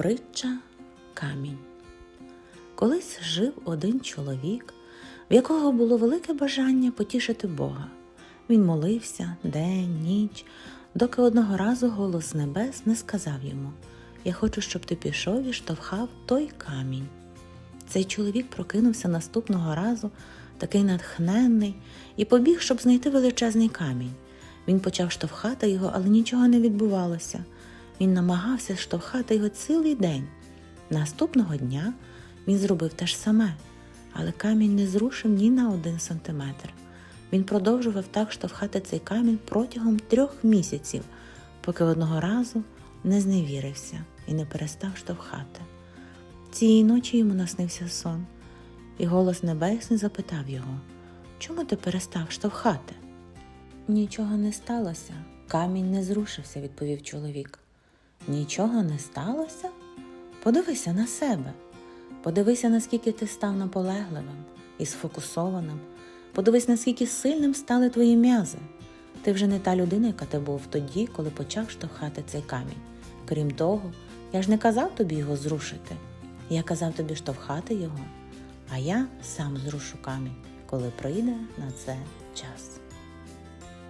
Притча Камінь. Колись жив один чоловік, в якого було велике бажання потішити Бога. Він молився день, ніч, доки одного разу голос небес не сказав йому Я хочу, щоб ти пішов і штовхав той камінь. Цей чоловік прокинувся наступного разу, такий натхненний, і побіг, щоб знайти величезний камінь. Він почав штовхати його, але нічого не відбувалося. Він намагався штовхати його цілий день. Наступного дня він зробив те ж саме, але камінь не зрушив ні на один сантиметр. Він продовжував так штовхати цей камінь протягом трьох місяців, поки одного разу не зневірився і не перестав штовхати. Цієї ночі йому наснився сон, і голос небесний запитав його Чому ти перестав штовхати? Нічого не сталося, камінь не зрушився, відповів чоловік. Нічого не сталося? Подивися на себе. Подивися, наскільки ти став наполегливим і сфокусованим. Подивись, наскільки сильним стали твої м'язи. Ти вже не та людина, яка ти був тоді, коли почав штовхати цей камінь. Крім того, я ж не казав тобі його зрушити. Я казав тобі штовхати його, а я сам зрушу камінь, коли прийде на це час.